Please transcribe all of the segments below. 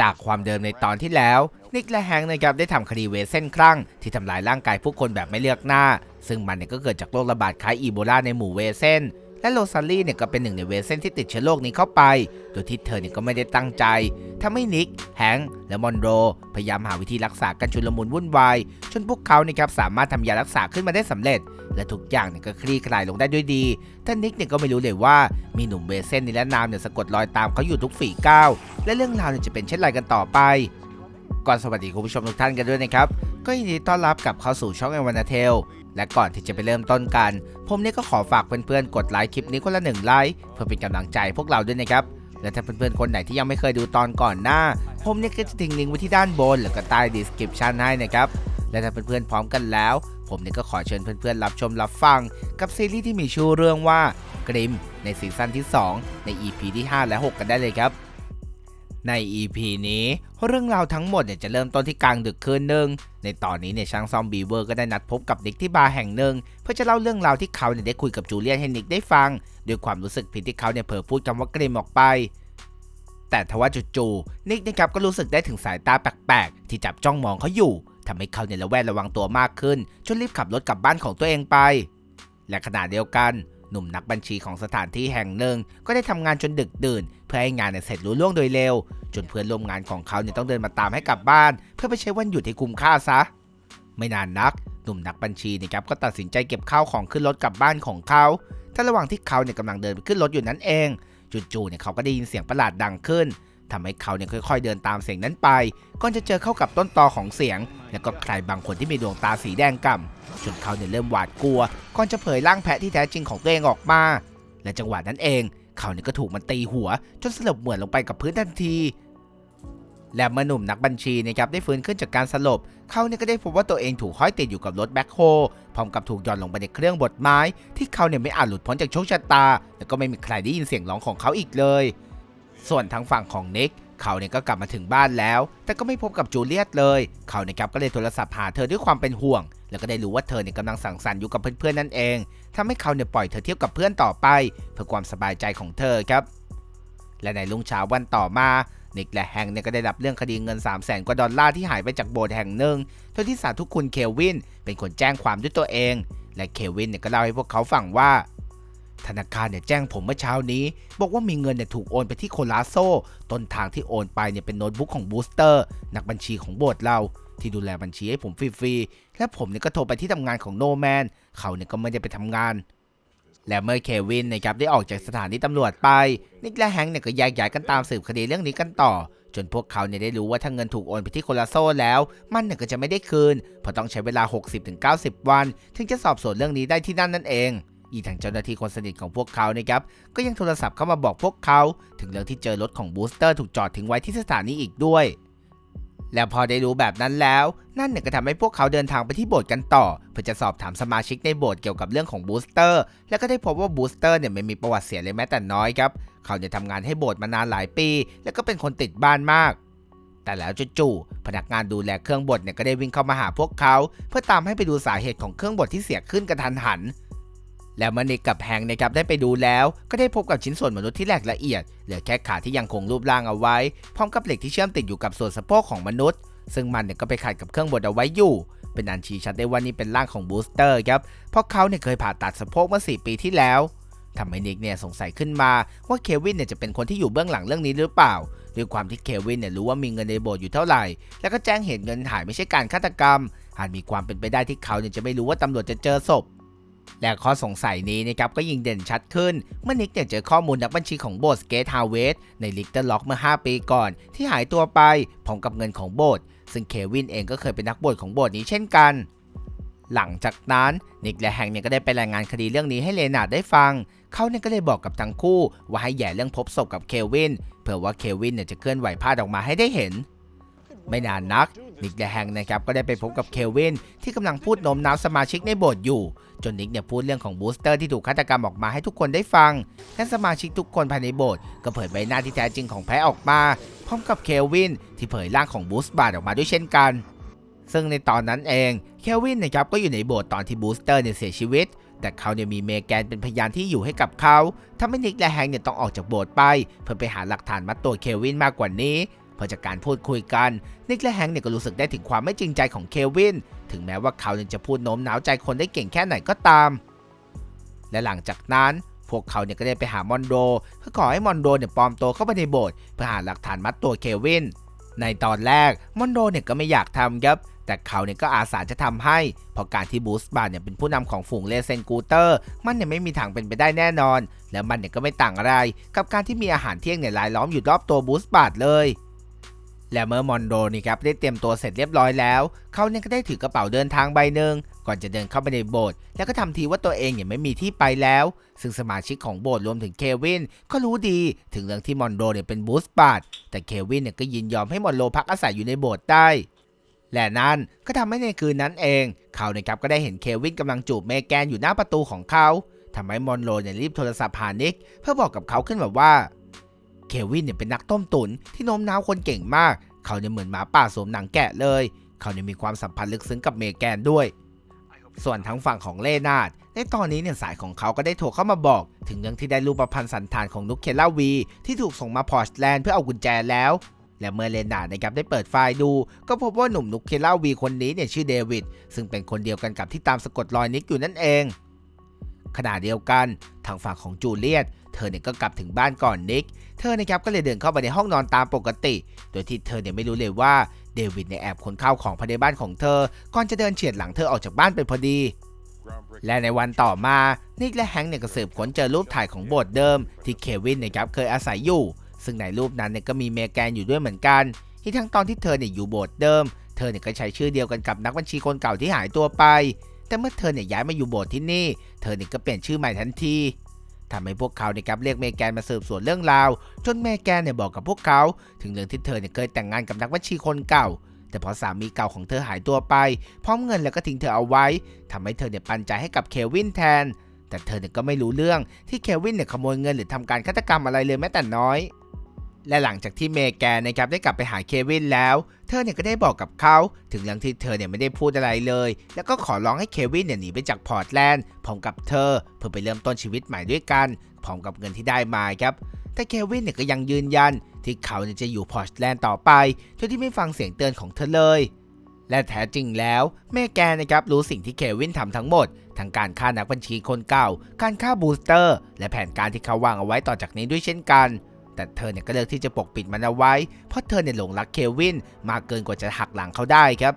จากความเดิมในตอนที่แล้ว นิกและแฮงค์นะครับได้ทำคดีเวเซนคลั่งที่ทำลายร่างกายผู้คนแบบไม่เลือกหน้า ซึ่งมันเนี่ยก็เกิดจากโรคระบาดคล้ายอีโบลาในหมู่เวเซน และโรซาลี่เนี่ยก็เป็นหนึ่งในเวเซนที่ติดเชื้อโรคนี้เข้าไป โดยที่เธอเนี่ยก็ไม่ได้ตั้งใจทำให้นิก แฮงค์และมอนโร พยายามหาวิธีรักษากันชุลมุนวุ่นวาย จนพวกเขาเนะครับสามารถทำยารักษาขึ้นมาได้สำเร็จ และทุกอย่างเนี่ยก็คลี่คลายลงได้ด้วยดีแต่นิกเนี่ยก็ไม่รู้เลยว่ามีหนุ่มเวเซนนิรนามเนี่ยสะกดรอยตามเขาอยู่ทุกฝีก้าว และเรื่องราวเนี่ยจะเป็นเช่นไรกันต่อไป ก่อนสวัสดีคุณผู้ชมทุกท่านกันด้วยนะครับ ก็ยินดีต้อนรับกลับเข้าสู่ช่องเอวันนาเทล และก่อนที่จะไปเริ่มต้นกัน ผมเนี่ยก็ขอฝากเพื่อนๆ กดไลค์คลิปนี้คนละหนึ่งไลค์เพื่อเป็นกำลังใจพวกเราด้วยนะครับ และถ้าเพื่อนๆ คนไหนที่ยังไม่เคยดูตอนก่อนหน้า ผมเนี่ยก็จะทิ้งลิงก์ไว้ที่ด้านบน แล้วก็ใต้ดีสคริปชันให้นะครับ และถ้าเพื่อนๆ พร้อมกันแล้ว ผมเนี่ยก็ขอเชิญเพื่อนๆ รับชมรับฟัง กับซีรีส์ที่มีชื่อเรื่องว่ากริมในซีซั่นที่ 2 ใน EP ที่ 5 และ 6 กันได้เลยครับ ใน EP นี้เรื่องราวทั้งหมดเนี่ยจะเริ่มต้นที่กลางดึกคืนหนึ่งในตอนนี้เนี่ยช่างซ่อมบีเวอร์ก็ได้นัดพบกับนิกที่บาร์แห่งหนึ่ง เพื่อจะเล่าเรื่องราวที่เขาเนี่ยได้คุยกับจูเลียนให้นิกได้ฟังด้วยความรู้สึกผิดที่เขาเนี่ยเผลอพูดคำว่ากริมออกไป แต่ทว่าจู่ๆนิกนะครับก็รู้สึกได้ถึงสายตาแปลกๆ ที่จับจ้องมองเขาอยู่ทำให้เขาเนี่ยระแวดระวังตัวมากขึ้นจนรีบขับรถกลับบ้านของตัวเองไป และขณะเดียวกันหนุ่มนักบัญชีของสถานที่แห่งหนึ่งก็ได้ทำงานจนดึกดื่น พื่อให้งานเนี่ยเสร็จรุ่ล่วงโดยเร็ว จนเพื่อนร่วมงานของเขาเนี่ยต้องเดินมาตามให้กลับบ้าน เพื่อไปใช้วันหยุดให้คุ้มค่าซะ ไม่นานนัก หนุ่มนักบัญชีนะครับก็ตัดสินใจเก็บข้าวของขึ้นรถกลับบ้านของเขาแต่ระหว่างที่เขาเนี่ยกำลังเดินไปขึ้นรถอยู่นั้นเองจู่ๆเนี่ยเขาก็ได้ยินเสียงประหลาดดังขึ้นทำให้เขาเนี่ยค่อยๆ เดินตามเสียงนั้นไปก่อนจะเจอเข้ากับต้นตอของเสียง แล้วก็ใครบางคนที่มีดวงตาสีแดงก่ำจนเขาเนี่ยเริ่มหวาดกลัวก่อนจะเผยร่างแพะที่แท้จริงของตัวเองออกมา และจังหวะนั้นเอง เขาเนี่ยก็ถูกมันตีหัว จนสลบเหมือนลงไปกับพื้นทันที และเมื่อหนุ่มนักบัญชีนะครับได้ฟื้นขึ้นจากการสลบ เขาเนี่ยก็ได้พบว่าตัวเองถูกห้อยติดอยู่กับรถแบ็คโฮพร้อมกับถูกย่อนลงไปในเครื่องบดไม้ ที่เขาเนี่ยไม่อาจหลุดพ้นจากโชคชะตา แล้วก็ไม่มีใครได้ยินเสียงร้องของเขาอีกเลย ส่วนทางฝั่งของนิกเขาเนี่ยก็กลับมาถึงบ้านแล้ว แต่ก็ไม่พบกับจูเลียตเลย เขาเนี่ยครับก็เลยโทรศัพท์หาเธอด้วยความเป็นห่วง แล้วก็ได้รู้ว่าเธอเนี่ยกำลังสังสรรค์อยู่กับเพื่อนๆนั่นเองทำให้เขาเนี่ยปล่อยเธอเที่ยวกับเพื่อนต่อไป เพื่อความสบายใจของเธอครับ และในรุ่งเช้าวันต่อมานิกและแฮงเนี่ยก็ได้รับเรื่องคดีเงิน 3 0 0แสนกว่าดอลลาร์ที่หายไปจากโบสถ์แห่งหนึ่งโดยที่สาธุคุณเควินเป็นคนแจ้งความด้วยตัวเอง และเควินเนี่ยก็เล่าให้พวกเขาฟังว่า ธนาคารเนี่ยแจ้งผมเมื่อเช้านี้ บอกว่ามีเงินเนี่ยถูกโอนไปที่โคลาโซ ต้นทางที่โอนไปเนี่ยเป็นโน้ตบุ๊กของบูสเตอร์ นักบัญชีของโบสถ์เรา ที่ดูแลบัญชีให้ผมฟรีๆ และผมเนี่ยก็โทรไปที่ทำงานของโนแมน เขาเนี่ยก็ไม่ได้ไปทำงาน และเมื่อเควินนะครับได้ออกจากสถานีตำรวจไป นิกและแฮงค์เนี่ยก็แยกย้ายกันตามสืบคดีเรื่องนี้กันต่อ จนพวกเขาเนี่ยได้รู้ว่าถ้าเงินถูกโอนไปที่โคลาโซแล้ว มันเนี่ยก็จะไม่ได้คืน เพราะต้องใช้เวลา 60-90 วัน ถึงจะสอบสวนเรื่องนี้ได้ที่นั่นนั่นเองอีกทางเจ้าหน้าที่คนสนิทของพวกเขานะครับก็ยังโทรศัพท์เข้ามาบอกพวกเขา ถึงเรื่องที่เจอรถของบูสเตอร์ถูกจอดทิ้งไว้ที่สถานีอีกด้วย แล้วพอได้รู้แบบนั้นแล้ว นั่นเนี่ยก็ทำให้พวกเขาเดินทางไปที่โบสถ์กันต่อ เพื่อจะสอบถามสมาชิกในโบสถ์เกี่ยวกับเรื่องของบูสเตอร์ แล้วก็ได้พบว่าบูสเตอร์เนี่ยไม่มีประวัติเสียเลยแม้แต่น้อยครับ เขาเนี่ยทำงานให้โบสถ์มานานหลายปี แล้วก็เป็นคนติดบ้านมาก แต่แล้วจู่ๆพนักงานดูแลเครื่องบดเนี่ยก็ได้วิ่งเข้ามาหาพวกเขา เพื่อตามให้ไปดูสาเหตุของเครื่องบดที่เสียขึ้นกระทันหัน แล้วมันนิกกับแฮงนะครับได้ไปดูแล้วก็ได้พบกับชิ้นส่วนมนุษย์ที่แหลกละเอียด เหลือแค่ขาที่ยังคงรูปร่างเอาไว้ พร้อมกับเหล็กที่เชื่อมติดอยู่กับส่วนสะโพกของมนุษย์ ซึ่งมันเนี่ยก็ไปขัดกับเครื่องบดเอาไว้อยู่ เป็นอันชี้ชัดได้ว่านี่เป็นร่างของบูสเตอร์ครับ เพราะเขาเนี่ยเคยผ่าตัดสะโพกเมื่อ 4 ปีที่แล้วทำให้นิกเนี่ยสงสัยขึ้นมาว่าเควินเนี่ยจะเป็นคนที่อยู่เบื้องหลังเรื่องนี้หรือเปล่าด้วยความที่เควินเนี่ยรู้ว่ามีเงินในโบสถ์อยู่เท่าไหร่ แล้วก็แจ้งเหตุเงินหายไม่ใช่การฆาตกรรมหากมีความเป็นไปได้ที่เขาเนี่ยจะไม่รู้ว่าตำรวจจะเจอศพ และข้อสงสัยนี้นะครับก็ยิ่งเด่นชัดขึ้น เมื่อนิกเนี่ยเจอข้อมูลนักบัญชีของโบสถ์เกตฮาวเวสในลิกเตอร์ล็อกเมื่อ 5 ปีก่อน ที่หายตัวไปพร้อมกับเงินของโบสถ์ซึ่งเควินเองก็เคยเป็นนักบวชของโบสถ์นี้เช่นกัน หลังจากนั้นนิกและแฮงค์เนี่ยก็ได้ไปรายงานคดีเรื่องนี้ให้เลนาดได้ฟัง เขาเนี่ยก็เลยบอกกับทั้งคู่ ว่าให้แย่เรื่องพบศพกับเควินเผื่อว่าเควินเนี่ยจะเคลื่อนไหวพาดออกมาให้ได้เห็น ไม่นานนักนิกและแฮงนะครับก็ได้ไปพบกับเควินที่กำลังพูดโน้มน้าวสมาชิกในโบสถ์อยู่ จนนิกเนี่ยพูดเรื่องของบูสเตอร์ที่ถูกฆาตกรรมออกมาให้ทุกคนได้ฟังและสมาชิกทุกคนภายในโบสถ์ก็เผยใบหน้าที่แท้จริงของแพ้ออกมา พร้อมกับเควินที่เผยร่างของบูสบาร์ออกมาด้วยเช่นกัน ซึ่งในตอนนั้นเองเควินนะครับก็อยู่ในโบสถ์ตอนที่บูสเตอร์เนี่ยเสียชีวิตแต่เขาเนี่ยมีเมแกนเป็นพยานที่อยู่ให้กับเขาทำให้นิกและแฮงเนี่ยต้องออกจากโบสถ์ไป เพื่อไปหาหลักฐานมัดตัวเควินมากกว่านี้ พอจากการพูดคุยกันนิกและแฮงค์เนี่ยก็รู้สึกได้ถึงความไม่จริงใจของเควิน ถึงแม้ว่าเขาจะพูดโน้มน้าวใจคนได้เก่งแค่ไหนก็ตาม และหลังจากนั้นพวกเขาเนี่ยก็ได้ไปหามอนโดเพื่อขอให้มอนโดเนี่ยปลอมตัวเข้าไปในโบสถ์เพื่อหาหลักฐานมัดตัวเควิน ในตอนแรกมอนโดเนี่ยก็ไม่อยากทำครับ แต่เขาเนี่ยก็อาสาจะทำให้ เพราะการที่บูสบาร์เนี่ยเป็นผู้นำของฝูงเลเซนกูเตอร์ มันเนี่ยไม่มีทางเป็นไปได้แน่นอน แล้วมันเนี่ยก็ไม่ต่างอะไร กับการที่มีอาหารเที่ยงเนี่ยรายล้อมอยู่รอบตัวบูสบาร์เลย และเมื่อมอนโดนี่ครับได้เตรียมตัวเสร็จเรียบร้อยแล้ว เขาเนี่ยก็ได้ถือกระเป๋าเดินทางใบหนึ่งก่อนจะเดินเข้าไปในโบสถ์แล้วก็ทำทีว่าตัวเองเนี่ยไม่มีที่ไปแล้ว ซึ่งสมาชิกของโบสถ์รวมถึงเควินก็รู้ดีถึงเรื่องที่มอนโดเนี่ยเป็นบูสบาร์แต่เควินเนี่ยก็ยินยอมให้มอนโดพักอาศัยอยู่ในโบสถ์ได้และนั่นก็ทำให้ในคืนนั้นเอง เขาเนะครับก็ได้เห็นเควินกำลังจูบเมแกนอยู่หน้าประตูของเขาทำให้มอนโรเนี่ยรีบโทรศัพท์หานิกเพื่อบอกกับเขาขึ้นแบบว่า เควินเนี่ยเป็นนักต้มตุ๋นที่โน้มน้าวคนเก่งมาก เขาเนี่ยเหมือนหมาป่าสวมหนังแกะเลย เขาเนี่ยมีความสัมพันธ์ลึกซึ้งกับเมแกนด้วย ส่วนทางฝั่งของเลนาดในตอนนี้เนี่ยสายของเขาก็ได้โทรเข้ามาบอก ถึงเรื่องที่ได้รูปพันธ์สันฐานของนุกเคล่าวี ที่ถูกส่งมาพอร์ตแลนด์เพื่อเอากุญแจแล้ว และเมื่อเลนาดนะครับได้เปิดไฟล์ดู ก็พบว่าหนุ่มนุกเคล่าวีคนนี้เนี่ยชื่อเดวิดซึ่งเป็นคนเดียวกันกับที่ตามสะกดรอยนิกอยู่นั่นเอง ขณะเดียวกันทางฝั่งของจูเลียตเธอเนี่ยก็กลับถึงบ้านก่อนนิก เธอนะครับก็เลยเดินเข้าไปในห้องนอนตามปกติ โดยที่เธอเนี่ยไม่รู้เลยว่าเดวิดเนี่ยแอบขนข้าวของภายในบ้านของเธอ ก่อนจะเดินเฉียดหลังเธอออกจากบ้านไปพอดี และในวันต่อมา นิกและแฮงค์เนี่ยก็สืบค้นเจอรูปถ่ายของโบสถ์เดิม ที่เควินเนะครับเคยอาศัยอยู่ ซึ่งในรูปนั้นเนี่ยก็มีเมแกนอยู่ด้วยเหมือนกัน ที่ทั้งตอนที่เธอเนี่ยอยู่โบสถ์เดิม เธอเนี่ยก็ใช้ชื่อเดียวกันกับนักบัญชีคนเก่าที่หายตัวไป แต่เมื่อเธอเนี่ยย้ายมาอยู่โบสถ์ที่นี่ เธอเนี่ยก็เปลี่ยนชื่อใหม่ทันทีทำให้พวกเขาเนี่ยครับเรียกเมแกนมาสืบสวนเรื่องราว จนเมแกนเนี่ยบอกกับพวกเขา ถึงเรื่องที่เธอเนี่ยเคยแต่งงานกับนักบัญชีคนเก่า แต่พอสามีเก่าของเธอหายตัวไป พร้อมเงินแล้วก็ทิ้งเธอเอาไว้ทำให้เธอเนี่ยปันใจให้กับเควินแทน แต่เธอเนี่ยก็ไม่รู้เรื่องที่เควินเนี่ยขโมยเงินหรือทำการฆาตกรรมอะไรเลยแม้แต่น้อย และหลังจากที่เมแกนนะครับได้กลับไปหาเควินแล้ว เธอเนี่ยก็ได้บอกกับเขา ถึงเรื่องที่เธอเนี่ยไม่ได้พูดอะไรเลย แล้วก็ขอร้องให้เควินเนี่ยหนีไปจากพอร์ตแลนด์พร้อมกับเธอ เพื่อไปเริ่มต้นชีวิตใหม่ด้วยกันพร้อมกับเงินที่ได้มาครับแต่เควินเนี่ยก็ยังยืนยัน ที่เขาเนี่ยจะอยู่พอร์ตแลนด์ต่อไปโดยที่ไม่ฟังเสียงเตือนของเธอเลยและแท้จริงแล้วแม่แกนะครับรู้สิ่งที่เควินทำทั้งหมด ทั้งการฆ่านักบัญชีคนเก่า การฆ่าบูสเตอร์ และแผนการที่เขาวางเอาไว้ต่อจากนี้ด้วยเช่นกัน แต่เธอเนี่ยก็เลือกที่จะปกปิดมันเอาไว้ เพราะเธอเนี่ยหลงรักเควินมากเกินกว่าจะหักหลังเขาได้ครับ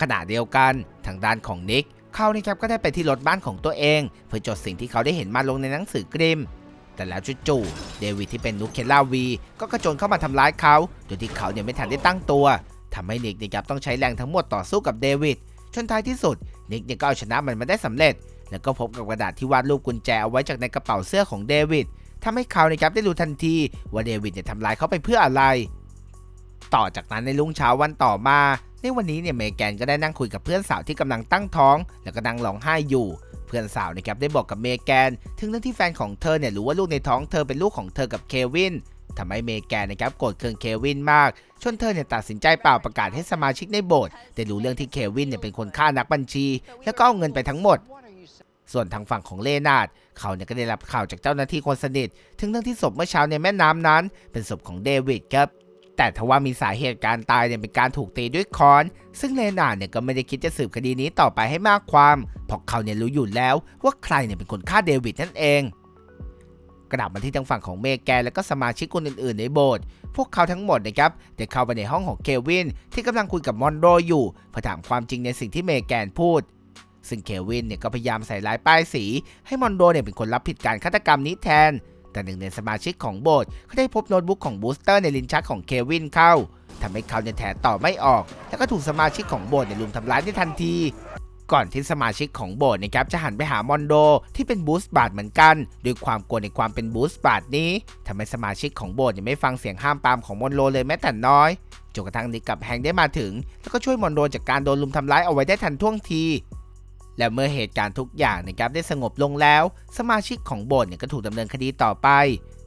ขณะเดียวกันทางด้านของนิกเขานะครับก็ได้ไปที่รถบ้านของตัวเอง เพื่อจดสิ่งที่เขาได้เห็นมาลงในหนังสือกริม แต่แล้วจู่ๆเดวิดที่เป็นนุกเคลล่าวีก็กระโจนเข้ามาทำร้ายเขาโดยที่เขาเนี่ยไม่ทันได้ตั้งตัวทำให้นิกเนะครับต้องใช้แรงทั้งหมดต่อสู้กับเดวิดจนท้ายที่สุดนิกเนี่ยก็เอาชนะมันมาได้สำเร็จ แล้วก็พบกับกระดาษที่วาดรูปกุญแจเอาไว้จากในกระเป๋าเสื้อของเดวิด ทำให้เขานะครับได้รู้ทันทีว่าเดวิดเนี่ยทำร้ายเขาไปเพื่ออะไร ต่อจากนั้นในรุ่งเช้าวันต่อมา ในวันนี้เนี่ยเมแกนก็ได้นั่งคุยกับเพื่อนสาวที่กำลังตั้งท้อง แล้วก็นั่งร้องไห้อยู่เพื่อนสาวนะครับได้บอกกับเมแกน ถึงเรื่องที่แฟนของเธอเนี่ยรู้ว่าลูกในท้องเธอเป็นลูกของเธอกับเควินทำให้เมแกนนะครับโกรธเคืองเควินมากจนเธอเนี่ยตัดสินใจเปล่าประกาศให้สมาชิกในโบสถ์ได้รู้เรื่องที่เควินเนี่ยเป็นคนฆ่านักบัญชี แล้วก็เอาเงินไปทั้งหมด ส่วนทางฝั่งของเลนาดเขาเนี่ยก็ได้รับข่าวจากเจ้าหน้าที่คนสนิท ถึงเรื่องที่ศพเมื่อเช้าในแม่น้ำนั้น เป็นศพของเดวิดครับ แต่ทว่ามีสาเหตุการตายเนี่ยเป็นการถูกตีด้วยค้อน ซึ่งเลนาดเนี่ยก็ไม่ได้คิดจะสืบคดีนี้ต่อไปให้มากความเพราะเขาเนี่ยรู้อยู่แล้วว่าใครเนี่ยเป็นคนฆ่าเดวิดนั่นเองกลับมาที่ทางฝั่งของเมแกนและก็สมาชิกคนอื่นๆในโบสถ์ พวกเขาทั้งหมดนะครับได้เข้าไปในห้องของเควินที่กำลังคุยกับมอนโดอยู่เพื่อถามความจริงในสิ่งที่เมแกนพูด ซึ่งเควินเนี่ยก็พยายามใส่ร้ายป้ายสี ให้มอนโดเนี่ยเป็นคนรับผิดการฆาตกรรมนี้แทน แต่หนึ่งในสมาชิกของโบสถ์เขาได้พบโน้ตบุ๊กของบูสเตอร์ในลิ้นชักของเควินเข้าทำให้เขาเนี่ยแถต่อไม่ออก แล้วก็ถูกสมาชิกของโบสถ์เนี่ยลุมทำร้ายในทันที ก่อนที่สมาชิกของโบสถ์นะครับจะหันไปหามอนโด ที่เป็นบูสบาดเหมือนกันด้วยความกลัวในความเป็นบูสบาดนี้ทำให้สมาชิกของโบสถ์เนี่ยไม่ฟังเสียงห้ามปามของมอนโดเลยแม้แต่น้อยจนกระทั่งนิกกับแฮงได้มาถึง แล้วก็ช่วยมอนโดจากการโดนลุมทำร้ายเอาไว้ได้ทันท่วงที และเมื่อเหตุการณ์ทุกอย่างนะครับได้สงบลงแล้ว สมาชิกของโบสถ์เนี่ยก็ถูกดำเนินคดีต่อไป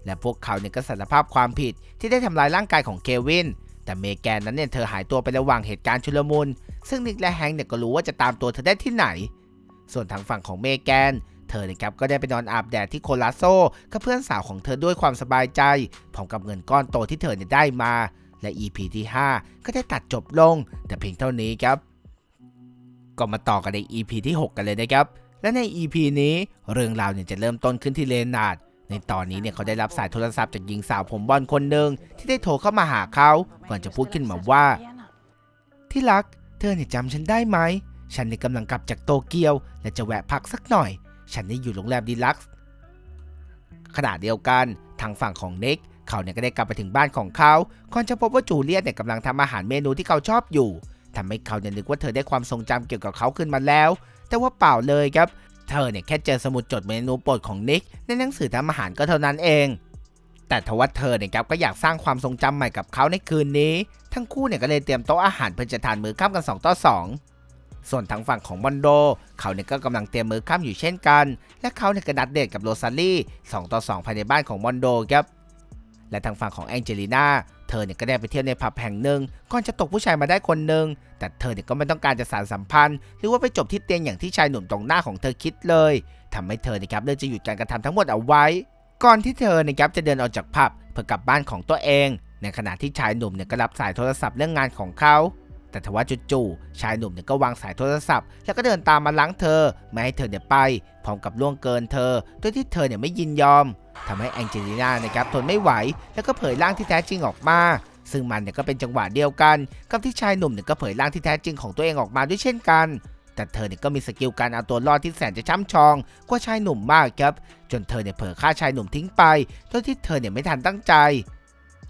และพวกเขาเนี่ยก็สารภาพความผิดที่ได้ทำลายร่างกายของเควิน แต่เมแกนนั้นเนี่ยเธอหายตัวไประหว่างเหตุการณ์ชุลมุน ซึ่งนิกและแฮงค์เนี่ยก็รู้ว่าจะตามตัวเธอได้ที่ไหน ส่วนทางฝั่งของเมแกน เธอนะครับก็ได้ไปนอนอาบแดดที่โคลาโซกับเพื่อนสาวของเธอด้วยความสบายใจพร้อมกับเงินก้อนโตที่เธอเนี่ยได้มา และ EP ที่ 5 ก็ได้ตัดจบลง แต่เพียงเท่านี้ครับ ก็มาต่อกันใน EP ที่ 6 กันเลยนะครับ และใน EP นี้เรื่องราวเนี่ยจะเริ่มต้นขึ้นที่เลนาร์ดในตอนนี้เนี่ยเขาได้รับสายโทรศัพท์จากหญิงสาวผมบอลคนหนึ่งที่ได้โทรเข้ามาหาเขาก่อนจะพูดขึ้นมาว่า ที่รัก เธอเนี่ยจำฉันได้ไหม ฉันเนี่ยกำลังกลับจากโตเกียว และจะแวะพักสักหน่อย ฉันได้อยู่โรงแรมดีลักซ์ขณะเดียวกันทางฝั่งของเน็กเขาเนี่ยก็ได้กลับไปถึงบ้านของเขาก่อนจะพบว่าจูเลียตเนี่ยกำลังทำอาหารเมนูที่เขาชอบอยู่ ทำให้เขาเนี่ยนึกว่าเธอได้ความทรงจำเกี่ยวกับเขาขึ้นมาแล้ว แต่ว่าเปล่าเลยครับ เธอเนี่ยแค่เจอสมุดจดเมนูโปรดของนิกในหนังสือทำอาหารก็เท่านั้นเอง แต่ทว่าเธอเนี่ยครับก็อยากสร้างความทรงจำใหม่กับเขาในคืนนี้ ทั้งคู่เนี่ยก็เลยเตรียมโต๊ะอาหารเพื่อจะทานมื้อค่ำกัน2ต่อ2ส่วนทางฝั่งของบอนโด เขาเนี่ยก็กำลังเตรียมมื้อค่ำอยู่เช่นกัน และเขาเนี่ยก็นัดเดทกับโรซาลี่2ต่อ2ภายในบ้านของบอนโดครับ และทางฝั่งของแองเจลีน่า เธอเนี่ยก็ได้ไปเที่ยวในผับแห่งหนึ่งก่อนจะตกผู้ชายมาได้คนหนึ่งแต่เธอเนี่ยก็ไม่ต้องการจะสานสัมพันธ์ หรือว่าไปจบที่เตียงอย่างที่ชายหนุ่มตรงหน้าของเธอคิดเลยทำให้เธอนะครับเลือกจะหยุดการกระทำทั้งหมดเอาไว้ ก่อนที่เธอนะครับจะเดินออกจากผับเพื่อกลับบ้านของตัวเอง ในขณะที่ชายหนุ่มเนี่ยก็รับสายโทรศัพท์เรื่องงานของเขาแต่ทว่าจู่ๆชายหนุ่มเนี่ยก็วางสายโทรศัพท์ แล้วก็เดินตามมาล้างเธอ ไม่ให้เธอเนี่ยไป พร้อมกับล่วงเกินเธอโดยที่เธอเนี่ยไม่ยินยอม ทำให้แองเจลีนานะครับทนไม่ไหว แล้วก็เผยร่างที่แท้จริงออกมา ซึ่งมันเนี่ยก็เป็นจังหวะเดียวกัน กับที่ชายหนุ่มเนี่ยก็เผยร่างที่แท้จริงของตัวเองออกมาด้วยเช่นกัน แต่เธอเนี่ยก็มีสกิลการเอาตัวรอดที่แสนจะช่ำชองกว่าชายหนุ่มมากครับ จนเธอเนี่ยเผลอฆ่าชายหนุ่มทิ้งไปโดยที่เธอเนี่ยไม่ทันตั้งใจ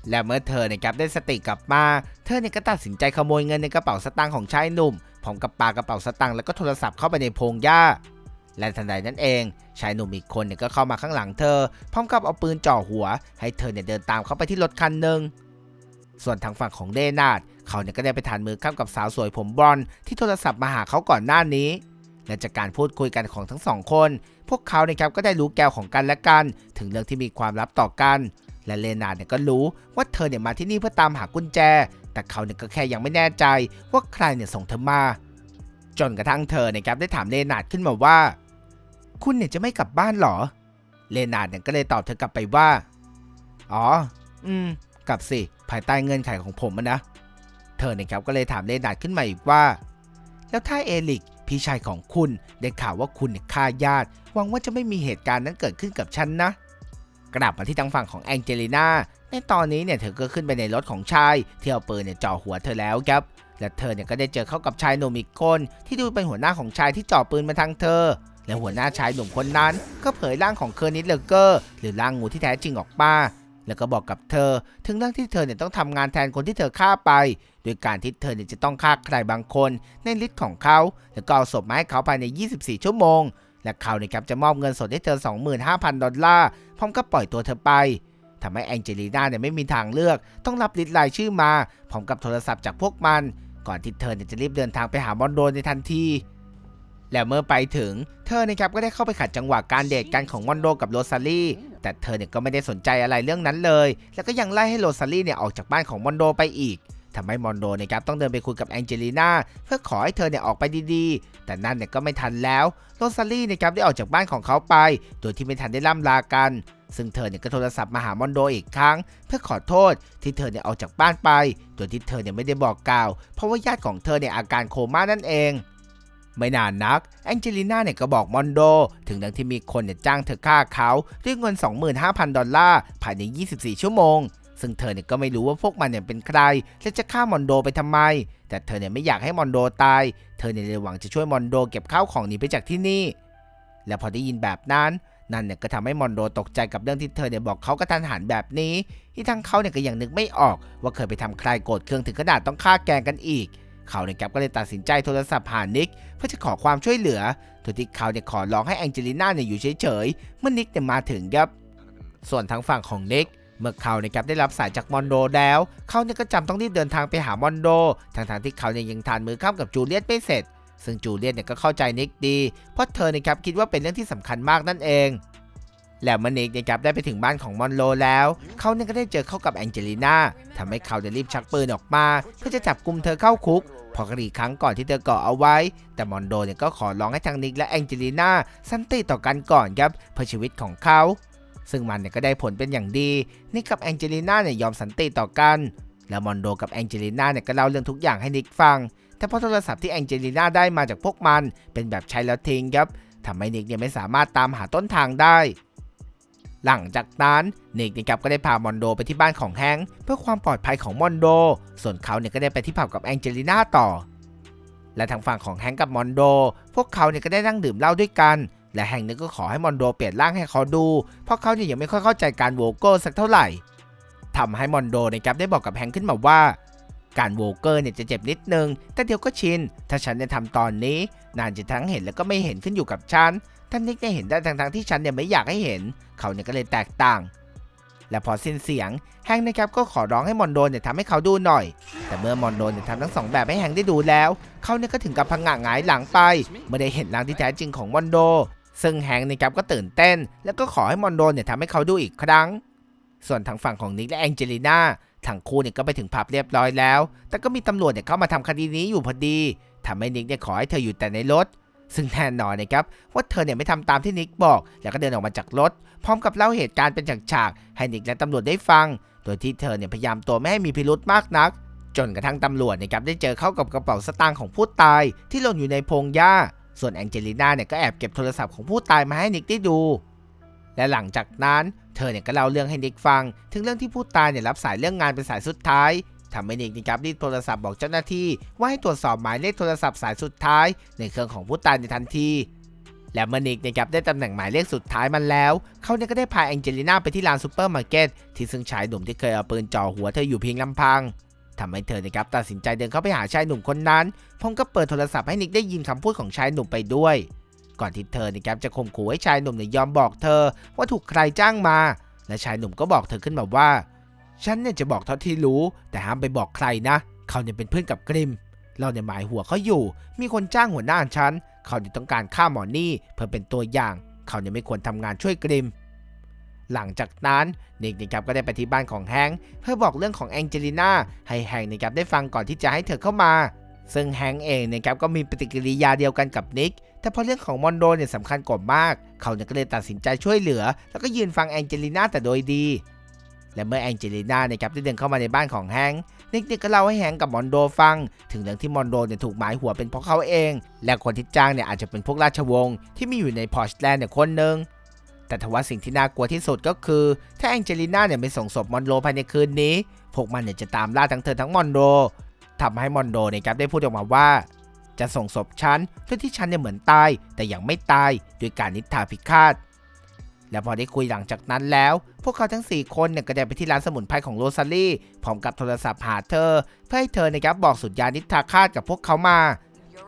และเมื่อเธอเนี่ยครับได้สติกลับมา เธอเนี่ยก็ตัดสินใจขโมยเงินในกระเป๋าสตางค์ของชายหนุ่มพร้อมกับปากระเป๋าสตางค์แล้วก็โทรศัพท์เข้าไปในพงหญ้า และทันใดนั้นเอง ชายหนุ่มอีกคนเนี่ยก็เข้ามาข้างหลังเธอ พร้อมกับเอาปืนจ่อหัว ให้เธอเนี่ยเดินตามเข้าไปที่รถคันหนึ่งส่วนทางฝั่งของเดนาดเขาเนี่ยก็ได้ไปทานมือข้ามกับสาวสวยผมบอนที่โทรศัพท์มาหาเขาก่อนหน้านี้ และจากการพูดคุยกันของทั้งสองคน พวกเขาเนี่ยครับก็ได้รู้แก้วของกันและกัน ถึงเรื่องที่มีความลับต่อกัน และเลนาดเนี่ยก็รู้ว่าเธอเนี่ยมาที่นี่เพื่อตามหากุญแจ แต่เขาเนี่ยก็แค่ยังไม่แน่ใจว่าใครเนี่ยส่งเธอมา จนกระทั่งเธอเนี่ยครับได้ถามเลนาดขึ้นมาว่า คุณเนี่ยจะไม่กลับบ้านเหรอ เลนาร์ดเนี่ยก็เลยตอบเธอกลับไปว่า อ๋อ อืม กลับสิ ภายใต้เงื่อนไขของผมอะนะ เธอเนี่ยครับก็เลยถามเลนาร์ดขึ้นมาอีกว่า แล้วถ้าเอลิกพี่ชายของคุณได้ข่าวว่าคุณเนี่ยฆ่าญาติหวังว่าจะไม่มีเหตุการณ์นั้นเกิดขึ้นกับฉันนะ กลับมาที่ทางฝั่งของแองเจลิน่า ในตอนนี้เนี่ยเธอก็ขึ้นไปในรถของชายที่เอาปืนเนี่ยจ่อหัวเธอแล้วครับ และเธอเนี่ยก็ได้เจอเข้ากับชายหนุ่มอีกคนที่ดูเป็นหัวหน้าของชายที่จ่อปืนมาทางเธอ และหัวหน้าชายหนุ่มคนนั้น ก็เผยร่างของเคอร์นิสเลเกอร์ หรือร่างงูที่แท้จริงออกมาแล้วก็บอกกับเธอ ถึงเรื่องที่เธอเนี่ยต้องทำงานแทนคนที่เธอฆ่าไป โดยการที่เธอเนี่ยจะต้องฆ่าใครบางคนในลิสต์ของเขา แล้วก็เอาศพมาให้เขาภายใน 24 ชั่วโมง และเขาเนี่ยครับจะมอบเงินสดให้เธอ 25,000 ดอลลาร์พร้อมกับปล่อยตัวเธอไปทำให้แองเจลีน่าเนี่ยไม่มีทางเลือก ต้องรับลิสต์รายชื่อมาพร้อมกับโทรศัพท์จากพวกมัน ก่อนที่เธอเนี่ยจะรีบเดินทางไปหามอนโดในทันที และเมื่อไปถึง เธอนะครับก็ได้เข้าไปขัดจังหวะการเดทกันของมอนโดกับโรซาลี่แต่เธอเนี่ยก็ไม่ได้สนใจอะไรเรื่องนั้นเลย แล้วก็ยังไล่ให้โรซาลี่เนี่ยออกจากบ้านของมอนโดไปอีกทำให้มอนโดนะครับต้องเดินไปคุยกับแองเจลีน่าเพื่อขอให้เธอเนี่ยออกไปดีๆ แต่นั่นเนี่ยก็ไม่ทันแล้วโรซาลี่นะครับได้ออกจากบ้านของเขาไป โดยที่ไม่ทันได้ล่ำลากัน ซึ่งเธอเนี่ยก็โทรศัพท์มาหามอนโดอีกครั้ง เพื่อขอโทษที่เธอเนี่ยออกจากบ้านไป โดยที่เธอเนี่ยไม่ได้บอกกล่าว เพราะว่าญาติของเธอเนี่ยอาการโคม่านั่นเอง ไม่นานนักแองเจลิน่าเนี่ยก็บอกมอนโด ถึงเรื่องที่มีคนเนี่ยจ้างเธอฆ่าเขาด้วยเงิน 25,000 ดอลลาร์ภายใน 24 ชั่วโมง ซึ่งเธอเนี่ยก็ไม่รู้ว่าพวกมันเนี่ยเป็นใครและจะฆ่ามอนโดไปทำไม แต่เธอเนี่ยไม่อยากให้มอนโดตาย เธอเนี่ยเลยหวังจะช่วยมอนโดเก็บข้าวของหนีไปจากที่นี่ และพอได้ยินแบบนั้นนั่นเนี่ยก็ทำให้มอนโดตกใจกับเรื่องที่เธอเนี่ยบอกเขากระทันหันแบบนี้ ที่ทั้งเขาเนี่ยก็ยังนึกไม่ออกว่าเคยไปทำใครโกรธเคืองถึงขนาดต้องฆ่าแกงกันอีก เขาเนี่ยครับก็เลยตัดสินใจโทรศัพท์หานิกเพื่อจะขอความช่วยเหลือโดยที่เขาเนี่ยขอร้องให้แองเจลิน่าเนี่ยอยู่เฉยๆเมื่อนิกเนี่ยมาถึงครับส่วนทางฝั่งของนิกเมื่อเขาเนี่ยครับได้รับสายจากมอนโดแล้ว เขาเนี่ยก็จำต้องรีบเดินทางไปหามอนโดทั้งๆที่เขาเนี่ยยังทานมือข้ามกับจูเลียตไม่เสร็จ ซึ่งจูเลียตเนี่ยก็เข้าใจนิกดี เพราะเธอเนี่ยครับคิดว่าเป็นเรื่องที่สำคัญมากนั่นเอง แล้วมันเอกนะครับได้ไปถึงบ้านของมอนโรแล้ว เขาเนี่ยก็ได้เจอเข้ากับแองเจลิน่าทำให้เขาจะรีบชักปืนออกมา เพื่อจะจับกลุ่มเธอเข้าคุกพอกรีครั้งก่อนที่เธอเกาะเอาไว้ แต่มอนโดเนี่ยก็ขอร้องให้ทางนิกและแองเจลิน่าสันติต่อกันก่อนครับเพื่อชีวิตของเขา ซึ่งมันเนี่ยก็ได้ผลเป็นอย่างดีนิกกับแองเจลิน่าเนี่ยยอมสันติต่อกัน แล้วมอนโดกับแองเจลิน่าเนี่ยก็เล่าเรื่องทุกอย่างให้นิกฟัง แต่พอโทรศัพท์ที่แองเจลิน่าได้มาจากพวกมัน เป็นแบบใช้แล้วทิ้งครับทำให้นิกเนี่ยไม่สามารถตามหาต้นทางได้ หลังจากนั้นเนกนะครับก็ได้พามอนโดไปที่บ้านของแฮงเพื่อความปลอดภัยของมอนโด ส่วนเขาเนี่ยก็ได้ไปที่ผับกับแองเจลิน่าต่อ และทางฝั่งของแฮงกับมอนโด พวกเขาเนี่ยก็ได้นั่งดื่มเหล้าด้วยกัน และแฮงเนี่ยก็ขอให้มอนโดเปลี่ยนร่างให้เขาดู เพราะเขาเนี่ยยังไม่ค่อยเข้าใจการโวโกสักเท่าไหร่ทำให้มอนโดนะครับได้บอกกับแฮงขึ้นมาว่าการโวเกอร์เนี่ยจะเจ็บนิดนึง แต่เดี๋ยวก็ชิน ถ้าฉันเนี่ยทำตอนนี้ นานจะทั้งเห็นแล้วก็ไม่เห็นขึ้นอยู่กับฉัน ท่านนิกได้เห็นได้ทั้งๆที่ฉันเนี่ยไม่อยากให้เห็น เขาเนี่ยก็เลยแตกต่าง และพอสิ้นเสียงแฮงค์นะครับก็ขอร้องให้มอนโดเนี่ยทำให้เขาดูหน่อย แต่เมื่อมอนโดเนี่ยทำทั้งสองแบบให้แฮงค์ได้ดูแล้ว เขาเนี่ยก็ถึงกับพังงะหงายหลังไปเมื่อได้เห็นร่างที่แท้จริงของมอนโด ซึ่งแฮงค์นะครับก็ตื่นเต้น แล้วก็ขอให้มอนโดเนี่ยทำให้เขาดูอีกครั้ง ส่วนทางฝั่งของนิกและแองเจลิน่าทั้งคู่เนี่ยก็ไปถึงผับเรียบร้อยแล้ว แต่ก็มีตำรวจเนี่ยเข้ามาทำคดีนี้อยู่พอดีทำให้นิกเนี่ยขอให้เธออยู่แต่ในรถ ซึ่งแน่นอนนะครับว่าเธอเนี่ยไม่ทำตามที่นิกบอก แล้วก็เดินออกมาจากรถ พร้อมกับเล่าเหตุการณ์เป็นฉากๆให้นิกและตำรวจได้ฟัง โดยที่เธอเนี่ยพยายามตัวไม่ให้มีพิรุธมากนัก จนกระทั่งตำรวจนะครับได้เจอเข้ากับกระเป๋าสตางค์ของผู้ตาย ที่หล่นอยู่ในพงหญ้า ส่วนแองเจลิน่าเนี่ยก็แอบเก็บโทรศัพท์ของผู้ตายมาให้นิกได้ดู และหลังจากนั้น เธอเนี่ยก็เล่าเรื่องให้นิกฟัง ถึงเรื่องที่ผู้ตายเนี่ยรับสายเรื่องงานเป็นสายสุดท้าย ทำให้นิกนะครับรีบโทรศัพท์บอกเจ้าหน้าที่ ว่าให้ตรวจสอบหมายเลขโทรศัพท์สายสุดท้าย ในเครื่องของผู้ตายในทันทีและเมื่อนิกนะครับได้ตำแหน่งหมายเลขสุดท้ายมันแล้ว เขาเนี่ยก็ได้พาแองเจลิน่าไปที่ร้านซูเปอร์มาร์เก็ตที่ซึ่งชายหนุ่มที่เคยเอาปืนจ่อหัวเธออยู่เพียงลำพังทำให้เธอนะครับตัดสินใจเดินเข้าไปหาชายหนุ่มคนนั้นพร้อมกับเปิดโทรศัพท์ให้นิกได้ยินคำพูดของชายหนุ่มไปด้วย ก่อนที่เธอนะครับจะข่มขู่ให้ชายหนุ่มเนี่ยยอมบอกเธอว่าถูกใครจ้างมา และชายหนุ่มก็บอกเธอขึ้นมาว่า ฉันเนี่ยจะบอกเท่าที่รู้ แต่ห้ามไปบอกใครนะ เขาเนี่ยเป็นเพื่อนกับกริม เราเนี่ยหมายหัวเขาอยู่ มีคนจ้างหัวหน้าฉัน เขาเนี่ยต้องการฆ่าหมอนี่เพื่อเป็นตัวอย่าง เขาเนี่ยไม่ควรทำงานช่วยกริม หลังจากนั้นนิกนะครับก็ได้ไปที่บ้านของแฮงเพื่อบอกเรื่องของแองเจลิน่าให้แฮงนะครับได้ฟังก่อนที่จะให้เธอเข้ามา ซึ่งแฮงเองนะครับก็มีปฏิกิริยาเดียวกันกับนิกแต่พอเรื่องของมอนโดเนี่ยสำคัญกว่ามาก เขาเนี่ยก็เลยตัดสินใจช่วยเหลือ แล้วก็ยืนฟังแองเจลิน่าแต่โดยดี และเมื่อแองเจลิน่านะครับได้เดินเข้ามาในบ้านของแฮงค์นิกเนี่ยก็เล่าให้แฮงค์กับมอนโดฟัง ถึงเรื่องที่มอนโดเนี่ยถูกหมายหัวเป็นเพราะเขาเอง และคนที่จ้างเนี่ยอาจจะเป็นพวกราชวงศ์ที่มีอยู่ในพอร์ชแลนด์เนี่ยคนหนึ่งแต่ทว่าสิ่งที่น่ากลัวที่สุดก็คือ ถ้าแองเจลิน่าเนี่ยไม่ส่งศพมอนโดภายในคืนนี้ พวกมันเนี่ยจะตามล่าทั้งเธอทั้งมอนโดทำให้มอนโดเนี่ยครับได้พูดออกมาว่า จะส่งศพฉันเพื่อที่ฉันเนี่ยเหมือนตาย แต่ยังไม่ตายด้วยการนิทาพิฆาต และพอได้คุยหลังจากนั้นแล้ว พวกเขาทั้ง 4 คนเนี่ยก็ได้ไปที่ร้านสมุนไพรของโรซารี่พร้อมกับโทรศัพท์หาเธอ เพื่อให้เธอนะครับบอกสุดยานิทาฆาตกับพวกเขามา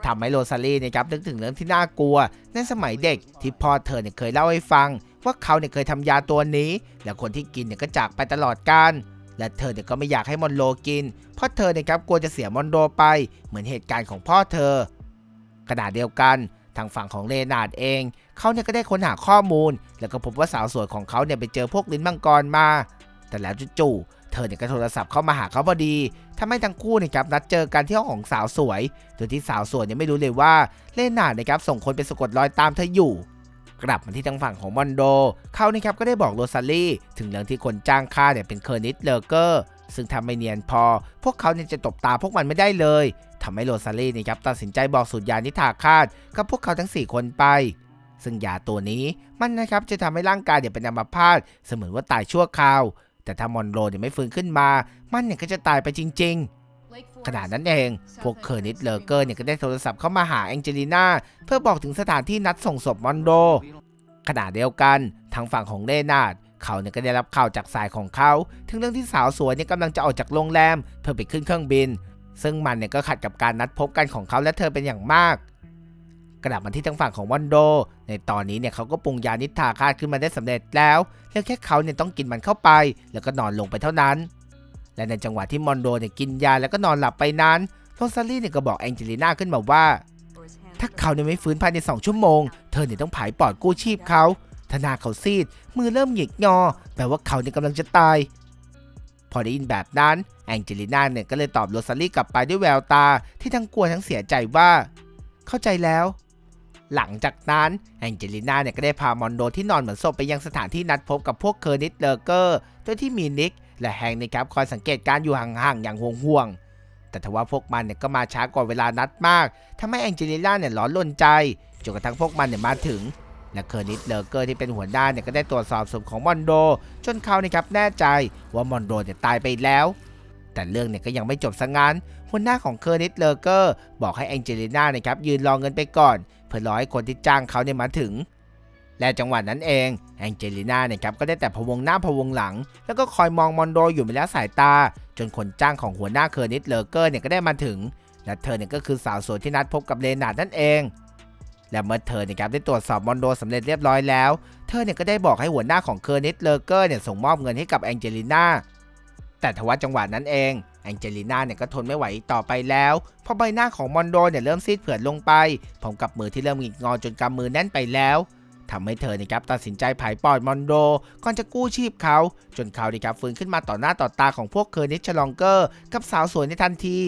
ทำให้โรซารี่นะครับนึกถึงเรื่องที่น่ากลัว ในสมัยเด็กที่พ่อเธอเนี่ยเคยเล่าให้ฟัง ว่าเขาเนี่ยเคยทำยาตัวนี้ และคนที่กินเนี่ยก็จากไปตลอดกาลและเธอเนี่ยก็ไม่อยากให้มอนโลกิน เพราะเธอเนี่ยครับกลัวจะเสียมอนโดไป เหมือนเหตุการณ์ของพ่อเธอขณะเดียวกัน ทางฝั่งของเลนาร์ดเอง เขาเนี่ยก็ได้ค้นหาข้อมูล แล้วก็พบว่าสาวสวยของเขาเนี่ยไปเจอพวกลิ้นมังกรมา แต่แล้วจู่ๆเธอเนี่ยก็โทรศัพท์เข้ามาหาเขาพอดีทำให้ทั้งคู่นี่ยครับนัดเจอกันที่ห้องของสาวสวย โดยที่สาวสวยเนี่ยไม่รู้เลยว่าเลนาร์ดนะครับส่งคนไปสะกดรอยตามเธออยู่กลับมาที่ทางฝั่งของมอนโด เขานะครับก็ได้บอกโรซาลี่ถึงเรื่องที่คนจ้างฆ่าเนี่ยเป็นเคอร์นิสเลอร์เกอร์ ซึ่งทำไม่เนียนพอ พวกเขาเนี่ยจะตบตาพวกมันไม่ได้เลยทำให้โรซาลี่นะครับตัดสินใจบอกสูตรยานิทาคาตกับพวกเขาทั้ง 4 คนไป ซึ่งยาตัวนี้มันนะครับจะทำให้ร่างกายเนี่ยเป็นอัมพาตเสมือนว่าตายชั่วคราว แต่ถ้ามอนโรเนี่ยไม่ฟื้นขึ้นมา มันเนี่ยก็จะตายไปจริง ๆขณะนั้นเอง พวกเคอร์นิสเลอร์เกอร์เนี่ยก็ได้โทรศัพท์เข้ามาหาแองเจลิน่าเพื่อบอกถึงสถานที่นัดส่งศพมอนโรขณะเดียวกันทางฝั่งของเลนาร์ด เขาเนี่ยก็ได้รับข่าวจากสายของเขาถึงเรื่องที่สาวสวยเนี่ยกำลังจะออกจากโรงแรมเพื่อไปขึ้นเครื่องบิน ซึ่งมันเนี่ยก็ขัดกับการนัดพบกันของเขาและเธอเป็นอย่างมาก กลับมาที่ทางฝั่งของวันโด ในตอนนี้เนี่ยเขาก็ปรุงยานิทาคาตขึ้นมาได้สำเร็จแล้วเพียงแค่เขาเนี่ยต้องกินมันเข้าไป แล้วก็นอนลงไปเท่านั้น และในจังหวะที่มอนโดเนี่ยกินยาแล้วก็นอนหลับไปนั้นโรซารี่เนี่ยก็บอกแองเจลิน่าขึ้นมาว่าถ้าเขาเนี่ยไม่ฟื้นภายใน 2 ชั่วโมง เธอเนี่ยต้องผายปอดกู้ชีพเขา ทนาเขาซีด มือเริ่มหยิกงอ แปลว่าเขาเนี่ยกำลังจะตาย พอได้ยินแบบนั้น แองเจลิน่าเนี่ยก็เลยตอบโรซารี่กลับไปด้วยแววตาที่ทั้งกลัวทั้งเสียใจว่า เข้าใจแล้ว หลังจากนั้นแองเจลิน่าเนี่ยก็ได้พามอนโดที่นอนเหมือนศพไปยังสถานที่นัดพบกับพวกเคอร์นิสเลอร์เกอร์โดยที่มีนิก และแฮงนะครับคอยสังเกตการอยู่ห่างๆอย่างห่วงๆแต่ทว่าพวกมันเนี่ยก็มาช้ากว่าเวลานัดมากทำให้แองเจลิน่าเนี่ยร้อนรนใจ จนกระทั่งพวกมันเนี่ยมาถึง และเคอร์นิสเลอร์เกอร์ที่เป็นหัวหน้าเนี่ยก็ได้ตรวจสอบศพของมอนโด จนเขานะครับแน่ใจว่ามอนโดเนี่ยตายไปแล้ว แต่เรื่องเนี่ยก็ยังไม่จบซะงั้นหัวหน้าของเคอร์นิสเลอร์เกอร์บอกให้แองเจลิน่านะครับยืนรอเงินไปก่อน เพื่อรอให้คนที่จ้างเขาเนี่ยมาถึง และจังหวะนั้นเองแองเจลิน่าเนี่ยครับก็ได้แต่พะวงหน้าพะวงหลัง แล้วก็คอยมองมอนโดอยู่ไม่ละสายตา จนคนจ้างของหัวหน้าเคอร์นิสเลอร์เกอร์เนี่ยก็ได้มาถึงและเธอเนี่ยก็คือสาวสวยที่นัดพบกับเลนาร์ดนั่นเอง และเมื่อเธอเนี่ยครับได้ตรวจสอบมอนโดสำเร็จเรียบร้อยแล้ว เธอเนี่ยก็ได้บอกให้หัวหน้าของเคอร์นิสเลอร์เกอร์เนี่ยส่งมอบเงินให้กับแองเจลิน่าแต่ทว่าจังหวะนั้นเองแองเจลิน่าเนี่ยก็ทนไม่ไหวต่อไปแล้วเพราะใบหน้าของมอนโดเนี่ยเริ่มซีดเผือดลงไปพร้อมกับมือที่เริ่มหงิกงอจนกำมือแน่นไปแล้วทำให้เธอนะครับตัดสินใจผายปอดมอนโดก่อนจะกู้ชีพเขา จนเขานะครับฟื้นขึ้นมาต่อหน้าต่อตาของพวกเคอร์นิชชลองเกอร์ กับสาวสวยในทันที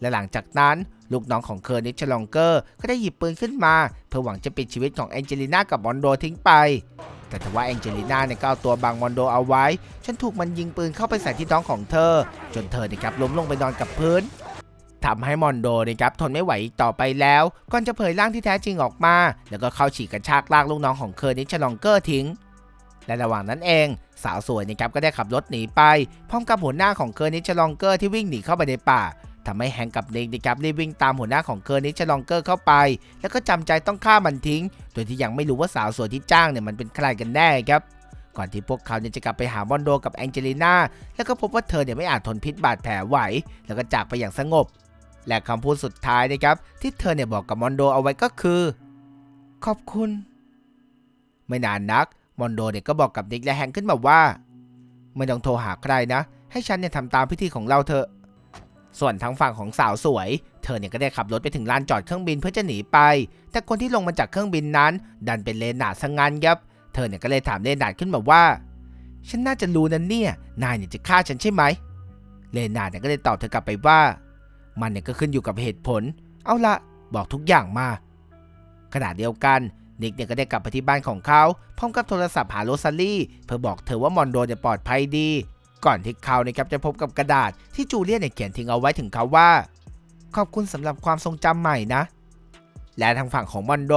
และหลังจากนั้นลูกน้องของเคอร์นิชลองเกอร์ก็ได้หยิบปืนขึ้นมา เพื่อหวังจะปิดชีวิตของแองเจลิน่ากับมอนโดทิ้งไป แต่ทว่าแองเจลิน่าเนี่ยก็เอาตัวบังมอนโดเอาไว้จนถูกมันยิงปืนเข้าไปใส่ที่ท้องของเธอ จนเธอนะครับล้มลงไปนอนกับพื้นทำให้มอนโดนะครับทนไม่ไหวอีกต่อไปแล้ว ก่อนจะเผยร่างที่แท้จริงออกมา แล้วก็เข้าฉีกกระชากลากลูกน้องของเคอร์นิชลองเกอร์ทิ้ง และระหว่างนั้นเอง สาวสวยนะครับก็ได้ขับรถหนีไปพร้อมกับหัวหน้าของเคอร์นิชลองเกอร์ที่วิ่งหนีเข้าไปในป่า ทำให้แฮงกับเด็กนะครับรีบวิ่งตามหัวหน้าของเคอร์นิชลองเกอร์เข้าไป แล้วก็จำใจต้องฆ่ามันทิ้ง โดยที่ยังไม่รู้ว่าสาวสวยที่จ้างเนี่ยมันเป็นใครกันแน่ครับก่อนที่พวกเขาเนี่ยจะกลับไปหามอนโดกับแองเจลิน่าแล้วก็พบว่าเธอเนี่ยไม่อาจทนพิษบาดแผลไหว แล้วก็จากไปอย่างสงบ และคำพูดสุดท้ายนะครับที่เธอเนี่ยบอกกับมอนโดเอาไว้ก็คือ ขอบคุณ ไม่นานนักมอนโดเนี่ยก็บอกกับนิกและแฮงขึ้นมาว่า ไม่ต้องโทรหาใครนะ ให้ฉันเนี่ยทำตามพิธีของเราเถอะ ส่วนทางฝั่งของสาวสวย เธอเนี่ยก็ได้ขับรถไปถึงลานจอดเครื่องบินเพื่อจะหนีไป แต่คนที่ลงมาจากเครื่องบินนั้น ดันเป็นเลนาร์ดซะงั้นครับ เธอเนี่ยก็เลยถามเลนาขึ้นมาว่า ฉันน่าจะรู้นะเนี่ย นายเนี่ยจะฆ่าฉันใช่ไหม เลนาเนี่ยก็เลยตอบเธอกลับไปว่า มันเนี่ยก็ขึ้นอยู่กับเหตุผล เอาละบอกทุกอย่างมา ขณะเดียวกันนิกเนี่ยก็ได้กลับไปที่บ้านของเขาพร้อมกับโทรศัพท์หาโรซาลี่เพื่อบอกเธอว่ามอนโดเนี่ยปลอดภัยดี ก่อนที่เขานะครับจะพบกับกระดาษที่จูเลียนเนี่ยเขียนทิ้งเอาไว้ถึงเขาว่า ขอบคุณสำหรับความทรงจำใหม่นะ และทางฝั่งของมอนโด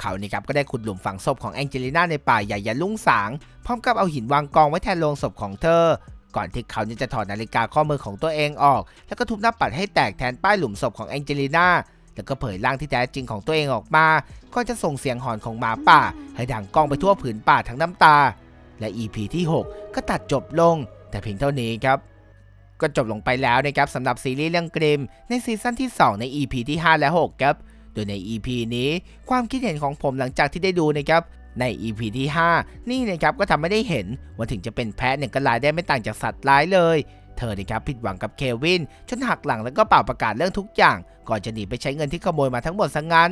เขานี่ครับก็ได้ขุดหลุมฝังศพของแองเจลิน่าในป่าใหญ่ยันลุ่งสาง พร้อมกับเอาหินวางกองไว้แทนโลงศพของเธอ ก่อนที่เขาจะถอดนาฬิกาข้อมือของตัวเองออก แล้วก็ทุบหน้าปัดให้แตกแทนป้ายหลุมศพของแองเจลิน่าแล้วก็เผยร่างที่แท้จริงของตัวเองออกมา ก็จะส่งเสียงหอนของหมาป่า ให้ดังก้องไปทั่วผืนป่าทั้งน้ำตา และ EP ที่ 6 ก็ตัดจบลง แต่เพียงเท่านี้ครับ ก็จบลงไปแล้วนะครับสำหรับซีรีส์เรื่องกริมในซีซั่นที่ 2 ใน EP ที่ 5 และ 6 ครับ โดยใน EP นี้ความคิดเห็นของผมหลังจากที่ได้ดูนะครับใน EP ที่ 5 นี่นะครับก็ทำให้ได้เห็นว่าถึงจะเป็นแพะเนี่ยก็ลายได้ไม่ต่างจากสัตว์ร้ายเลย เธอนะครับผิดหวังกับเควินจนหักหลังแล้วก็เป่าประกาศเรื่องทุกอย่าง ก่อนจะหนีไปใช้เงินที่ขโมยมาทั้งหมดซะงั้น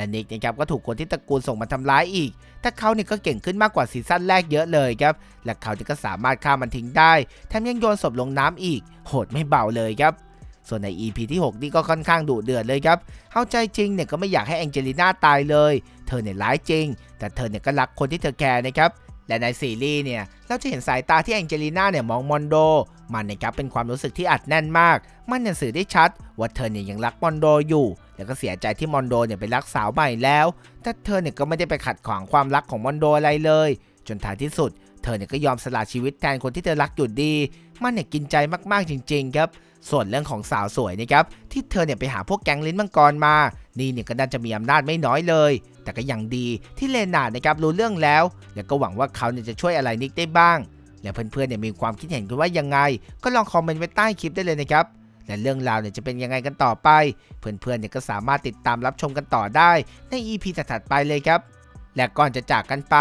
และนิกนะครับก็ถูกคนที่ตระกูลส่งมาทำร้ายอีก แต่เขาเนี่ยก็เก่งขึ้นมากกว่าซีซั่นแรกเยอะเลยครับ และเขาเนี่ยก็สามารถฆ่ามันทิ้งได้ แถมยังโยนศพลงน้ำอีก โหดไม่เบาเลยครับ ส่วนใน EP ที่ 6 นี่ก็ค่อนข้างดุเดือดเลยครับเอาใจจริงเนี่ยก็ไม่อยากให้แองเจลิน่าตายเลย เธอเนี่ยร้ายจริง แต่เธอเนี่ยก็รักคนที่เธอแคร์นะครับและในซีรีส์เนี่ยเราจะเห็นสายตาที่แองเจลิน่าเนี่ยมองมอนโด มันนะครับเป็นความรู้สึกที่อัดแน่นมาก มันเนี่ยสื่อได้ชัดว่าเธอเนี่ยยังรักมอนโดอยู่ แล้วก็เสียใจที่มอนโดเนี่ยไปรักสาวใหม่แล้ว แต่เธอเนี่ยก็ไม่ได้ไปขัดขวางความรักของมอนโดอะไรเลย จนท้ายที่สุด เธอเนี่ยก็ยอมสละชีวิตแทนคนที่เธอรักอยู่ดี มันเนี่ยกินใจมากๆจริง ๆ ครับ ส่วนเรื่องของสาวสวยนะครับที่เธอเนี่ยไปหาพวกแก๊งลิ้นมังกรมา นี่เนี่ยก็น่าจะมีอำนาจไม่น้อยเลย แต่ก็ยังดีที่เลนาดนะครับรู้เรื่องแล้ว แล้วก็หวังว่าเขาเนี่ยจะช่วยอะไรนิกได้บ้าง และเพื่อนๆเนี่ยมีความคิดเห็นกันว่ายังไง ก็ลองคอมเมนต์ไว้ใต้คลิปได้เลยนะครับ และเรื่องราวเนี่ยจะเป็นยังไงกันต่อไป เพื่อนๆเนี่ยก็สามารถติดตามรับชมกันต่อได้ใน EP ถัดๆไปเลยครับ และก่อนจะจากกันไป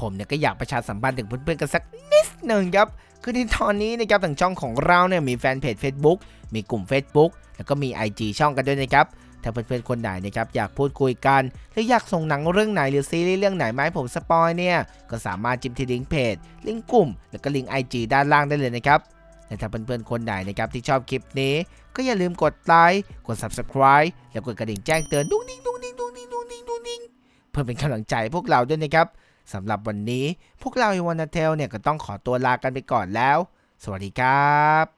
ผมเนี่ยก็อยากประชาสัมพันธ์ถึงเพื่อนๆกันสักนิดหนึ่งครับคือในตอนนี้นะครับทางช่องของเราเนี่ยมีแฟนเพจ Facebook มีกลุ่ม Facebook แล้วก็มี IG ช่องกันด้วยนะครับถ้าเพื่อนๆคนไหนนะครับอยากพูดคุยกัน หรืออยากส่งหนังเรื่องไหนหรือซีรีส์เรื่องไหนมาให้ผมสปอยเนี่ยก็สามารถจิ้มที่ลิงก์เพจลิงก์กลุ่ม แล้วก็ลิงก์ IG ด้านล่างได้เลยนะครับ และถ้าเพื่อนๆคนไหนนะครับที่ชอบคลิปนี้ ก็อย่าลืมกดไลค์กด subscribe แล้วกดกระดิ่งแจ้งเตือนดุ้งดิ้งดุ้งดิ้งดุ้งดิ้งดุ้งดิ้งดุ้งดิ้งเพื่อเป็นกำลังใจพวกเราด้วยนะครับสำหรับวันนี้พวกเราอีวานาเทลเนี่ยก็ต้องขอตัวลากันไปก่อนแล้ว สวัสดีครับ